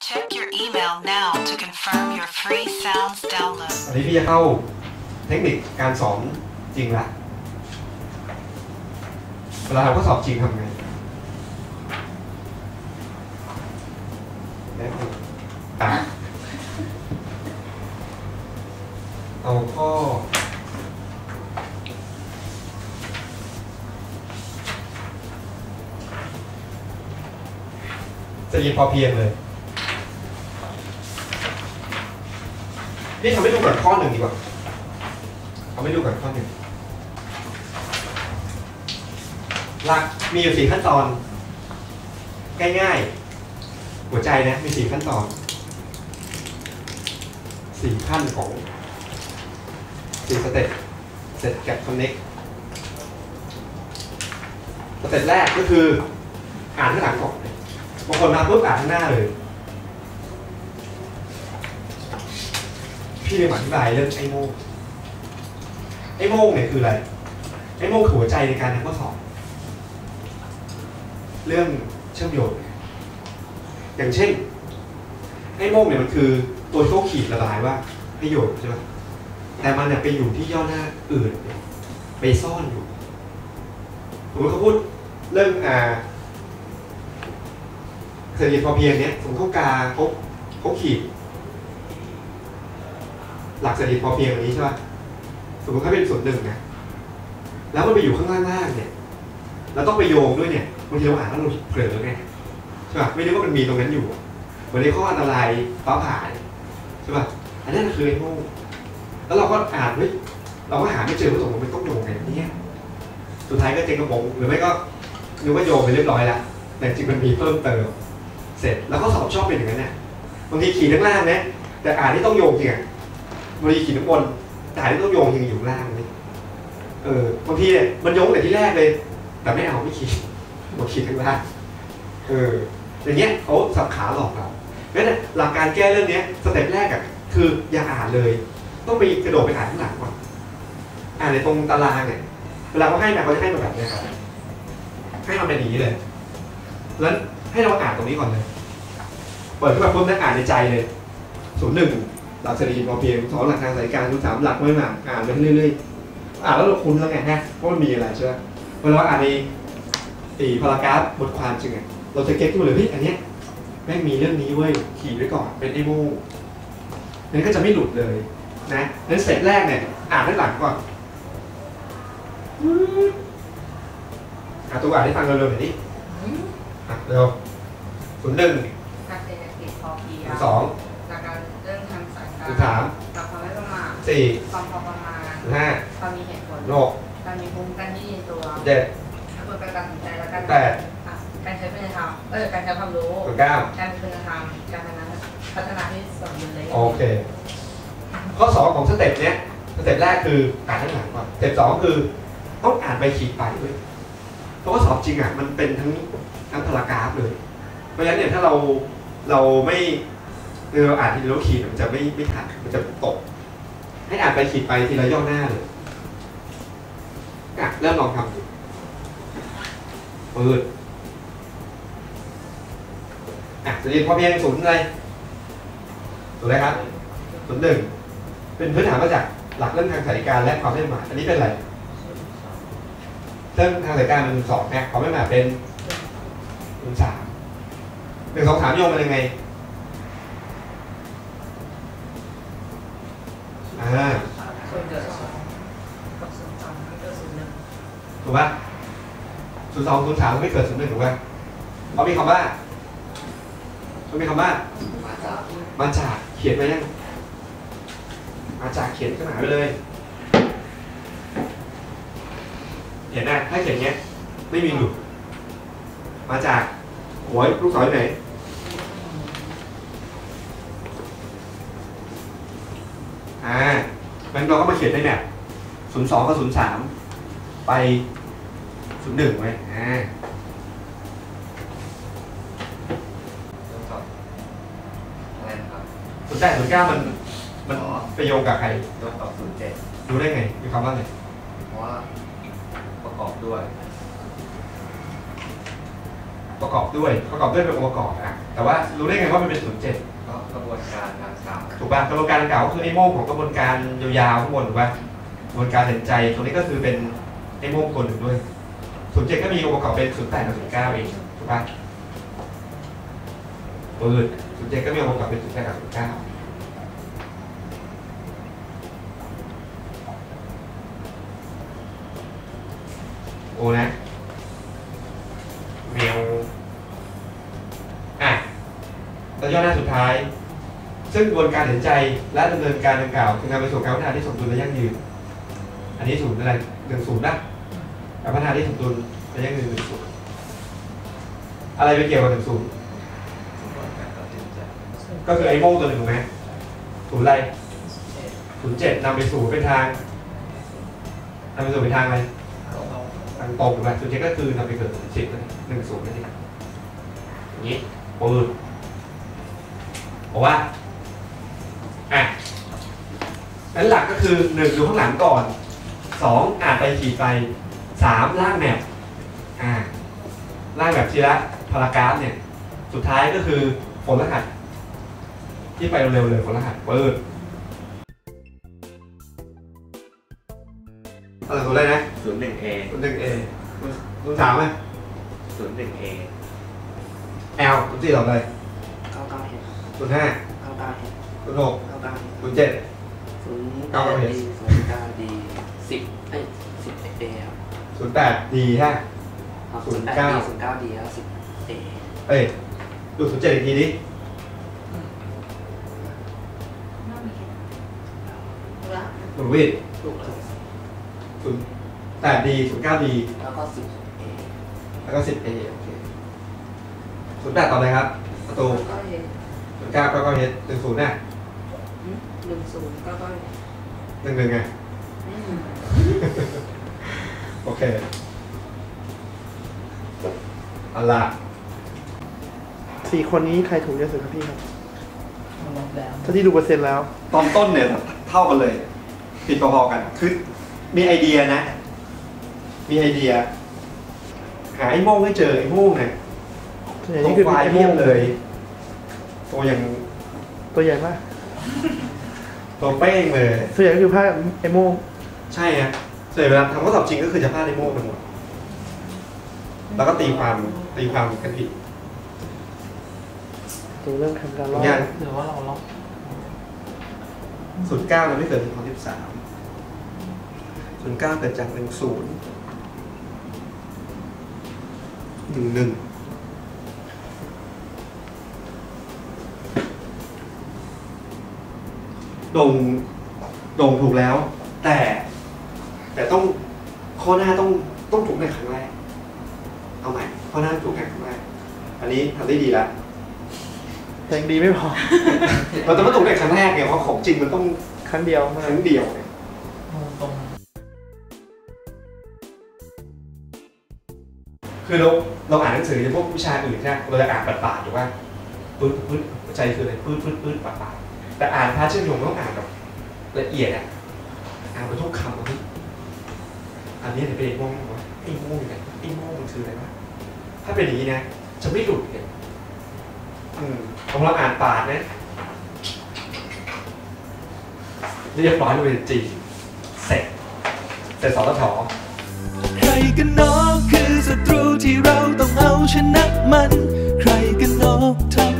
Check your email now to confirm your free sounds download. อันนี้พี่จะเข้าเทคนิคการสอนจริงละเวลาเราก็สอบจริงทำไงเอาข้อจะยินพอเพียงเลย นี่ทำให้ดูก่อนข้อหนึ่งดีกว่าทำให้ดูก่อนข้อหนึ่งหลักมีอยู่สี่ขั้นตอน ง่ายๆ หัวใจนะมีสี่ขั้นตอนสี่ขั้นของสี่สเต็ปเสร็จกับคอนเน็กสเต็ปแรกก็คือ อ่านข้างหลังก่อนบางคนมาปุ๊บอ่านข้างหน้าเลย พี่เลยมาอธิบายเรื่องไอ้โม่งไอ้โม่งเนี่ยคืออะไร ไอ้โม่งคือหัวใจในการทำข้อสอบ เรื่องเชื่อมโยง อย่างเช่น ไอ้โม่งเนี่ยมันคือตัวที่เขาขีดระบายว่าประโยชน์ใช่ไหมแต่มันเนี่ยไปอยู่ที่ย่อหน้าอื่น ไปซ่อนอยู่สมมติเขาพูดเรื่องอ่าเศรษฐกิจพอเพียงเนี่ยสมมติเขากาเขาเขาขีด หลักเศรษฐกิจพอเพียงแบบนี้ใช่ป่ะสมมติถ้าเป็นส่วนหนึ่งนะแล้วมันไปอยู่ข้างล่างๆเนี่ยเราต้องไปโยงด้วยเนี่ยบางทีเราอ่านแล้วเราเผลอไงใช่ป่ะไม่รู้ว่ามันมีตรงนั้นอยู่เหมือนในข้ออันตรายฟ้าผ่าเนี่ยใช่ป่ะอันนั้นคือไอ้โง่แล้วเราก็อ่านเฮ้ยเราก็หาไม่เจอว่าตกลงมันต้องโยงไงเนี่ยสุดท้ายก็เจ๊งกระโปงหรือไม่ก็นึกว่าโยงไปเรียบร้อยแล้วแต่จริงมันมีเพิ่มเติม เสร็จแล้วก็สอบชอบเป็นอย่างนั้นเนี่ยบางทีขีดข้างล่างนี่ยแต่อ่านที่ต้องโยงจริงอะ บางทีขีดข้างบนแต่ที่ต้องโยงยังอยู่ข้างล่างนี่เออบางทีเนี่ยมันโยงแต่ที่แรกเลย แต่ไม่เอาไม่ขีดบอกขีดข้างล่างเอออย่างเงี้ยเขาสับขาหลอกเรางั้นน่ะหลักการแก้เรื่องเนี้ยสเต็ปแรกอะคืออย่าอ่านเลย ต้องไปกระโดดไปอ่านข้างหลังก่อนอ่านในตรงตารางเนี่ยเวลาเขาให้มาเขาจะให้มาแบบเนี้ยครับให้มาเป็นอย่างนี้เลย แล้วให้เราอ่านตรงนี้ก่อนเลย เปิดขึ้นมาปุ๊บนั่งอ่านในใจเลยศูนย์หนึ่ง หลักเศรษฐกิจพอเพียงสองหลักทางสายการทุกสามหลักไม่หมากอ่านไปเรื่อยๆอ่านแล้วเราคุ้นแล้วไงฮะว่ามันมีอะไรใช่ไหมเวลาเราอ่านในตีพารากราฟบทความจริงไงเราจะเก็ตขึ้นมาเลยพี่อันเนี้ยแม่งมีเรื่องนี้เว้ยขีดไว้ก่อนเป็นไอโม่นั่นก็จะไม่หลุดเลยนะนั้นสเต็ปแรกเนี่ยอ่านด้านหลังก่อนอ่านตัวอ่านให้ฟังเร็วๆหน่อยดิอะเร็วศูนย์หนึ่งหลักเศรษฐกิจพอเพียศูงนย์สอง สายการศูนย์สามหลักความไม่ประมาทสี่ความพอประมาณศูนย์ห้าความมีเหตุผลหกการมีภูมิกันที่ดีตัวเจ็ดกระบวนการตัดสินใจและการแปดอะการใช้คุณธรรมเออการใช้ความรู้ศูนย์เก้าการมีคุณธรรมการพัฒนาพัฒนาที่สมบูรณ์เลยโอเค ข้อสองของสเต็ปเนี้ยสเต็ปแรกคืออ่านข้างหลังก่อนสเต็ปสองคือต้องอ่านไปขีดไปด้วยเพราะว่าสอบจริงอะมันเป็นทั้งทั้งพารากราฟเลย เพราะฉะนั้นเนี่ยถ้าเราเราไม่ คือเราอ่านทีละขีดมันจะไม่ไม่ทันมันจะตก ให้อ่านไปขีดไปทีละย่อหน้าเลยอะเริ่มลองทำดูเปิดอะจะเรียนพอเพียงศูนย์อะไรศูนย์อะไรครับศูนย์หนึ่งเป็นพื้นฐานมาจากหลักเรื่องทางสายการและความไม่ประมาทอันนี้เป็นอะไรเรื่องทางสายการมันสองนะความไม่ประมาทเป็นศูนย์สามหนึ่งสองสามโยงมันยังไง อ่าส่วนเกิดสองกับส่วนสองเกิดส่วนหนึ่งถูกปะศูนย์สองศูนย์สามไม่เกิดศูนย์หนึ่งถูกปะเพรามีคำว่าเขามีคำว่า มาจากเขียนไปยัง มาจากเขียนขึ้นหาไปเลย เห็นนะถ้าเขียนเงี้ย ไม่มีหลุดมาจากหัวลูกศรอยู่ไหน อ่า มันเราก็มาเขียนในแบบศูนย์สองกับศูนย์สามไปศูนย์หนึ่งไว้อ่าอะไรนะครับศูนย์แปดศูนย์เก้ามันมันไปโยงกับใครตัวตอบศูนย์เจ็ดรู้ได้ไงมีคำว่าไงเพราะว่าประกอบด้วย ประกอบด้วยประกอบด้วยเป็นองค์ประกอบนะแต่ว่ารู้ได้ไงว่ามันเป็นศูนย์เจ็ด ก็กระบวนการทางกล่าวถูกป่ะกระบวนการดังกล่าวก็คือไอ้โม่ของกระบวนการยาวๆข้างบนถูกป่ะกระบวนการเห็นใจตรงนี้ก็คือเป็นไอ้โม่งตัวหนึ่งด้วยศูนย์เจ็ดก็มีองค์ประกอบเป็นศูนย์แปดกับศูนย์เก้าเองถูกป่ะปืนศูนย์เจ็ดก็มีองค์ประกอบเป็นศูนย์แปดกับศูนย์เก้าโอ้นะ แล้วย่อหน้าสุดท้าย ซึ่งกระบวนการเห็นใจและดำเนินการดังกล่าวจึงนำไปสู่การพัฒนาที่สมดุลและยั่งยืน อันนี้ศูนย์อะไรหนึ่งศูนย์นะการพัฒนาที่สมดุลและยั่งยืนหนึ่งศูนย์อะไรไปเกี่ยวกับหนึ่งศูนย์ก็คือไอโม่งตัวหนึ่งถูกไหมศูนย์อะไรศูนย์เจ็ดนำไปสู่เป็นทางนำไปสู่เป็นทางอะไรทางตรงถูกไหมศูนย์เจ็ดก็คือนำไปเกิดสิบหนึ่งศูนย์นั่นเองอย่างนี้ปืน บอกว่าอะนั้นหลักก็คือหนึ่งดูข้างหลังก่อนสองอ่านไปขีดไปสามล่างแมปอ่าล่างแบบทีละพารากราฟเนี่ย สุดท้ายก็คือผลรหัส ที่ไปเร็วๆเลยผลรหัสเปิดอะไรตัวแรกนะศูนย์หนึ่งเอตัวหนึ่งเอตัวสามไหมศูนย์หนึ่งเอแอลตัวสี่ต่อไปเก้าเก้า เห็ดตัวห้าเก้าเก้าเห็ดตัวหกเก้าเก้าเห็ดตัวเจ็ด ศูนย์เก้าเก้าเห็ดดีศูนย์เก้าดีสิบเอ้ยสิบเอครับศูนย์แปดดีฮะ ครับศูศูนนย์ย์แปดเก้า ดีศูนย์เก้าดีแล้วสิบเอเอ้ยดูศูนย์เจ็ดอีกทีดิศูนย์วิทย์ถูกแล้วศูนย์แปดดีศูนย์เก้าดีแล้วก็สิบเอแล้วก็สิบเอโอเคศูนย์แปดต่อเลยครับประตูเก้าเห็ดศูนย์ เก้าเก้าเก้าเฮดหนึ่งศูนย์น่ะหนึ่งศูนย์เก้าเก้าเห็ดหนึ่งหนึ่งไงอืมโอเคเอาล่ะสี่คนนี้ใครถูกเยอะสุดครับพี่ครับลบแล้วถ้าที่ดูเปอร์เซ็นต์แล้ว ตอนต้นเนี่ยเท่ากันเลย ผิดพอๆกัน คือมีไอเดียนะ มีไอเดีย หาไอ้โม่งให้เจอไอ้โม่งเนี่ยส่วนใหญ่ตรงนี่คือปลายไอเทีโม่ยงบเลย ตัวอย่างตัวใหญ่มากตัวเป้งเลยส่วนใหญ่ก็คือผ้าไอโม่งใช่ฮะส่วนใหญ่เวลาทำข้อสอบจริงก็คือจะพลาดไอ้โม่งไปหมด แล้วก็ตีความตีความกันผิดดูเรื่องทำการลอกอย่างหรือว่าเราล็อกศูนย์เก้ามันไม่เกิดถึงของสิบสามศูนย์เก้าเกิดจากหนึ่งศูนย์หนึ่งหนึ่ง ด่งโด่งถูกแล้ว แต่ แต่ต้องข้อหน้าต้องต้องถูกในครั้งแรก เอาใหม่ข้อหน้าถูกในครั้งแรก อันนี้ทำได้ดีแล้วแต่ยังดีไม่พอเราจะไม่ถูกในครั้งแรกไงเพราะของจริงมันต้องครั้งเดียวครั้งเดียวไงตรงคือเราเราอ่านหนังสือในพวกวิชาอื่นใช่ไหมเราจะอ่านปาดๆหรือว่าปื๊ดปื๊ดใจคืออะไรปื๊ดปื๊ดปื๊ดปาดๆ แต่อ่านพาเชื่อมโยงต้องอ่านแบบละเอียดอะอ่านไปทุกคำอะอันนี้เดี๋ยวเป็นไอ้ม่วงวะไอ้ม่วงเนี่ยไอ้ม่วงมันคืออะไรวะถ้าเป็นอย่างนี้นะจะไม่หลุดเนี่ยอืมของเราอ่านปาดนะเรียบร้อยเลยจีเสร็จเสร็จสอทถใครกันนอคือศัตรูที่เราต้องเอาชนะมัน ใครกันนอทำ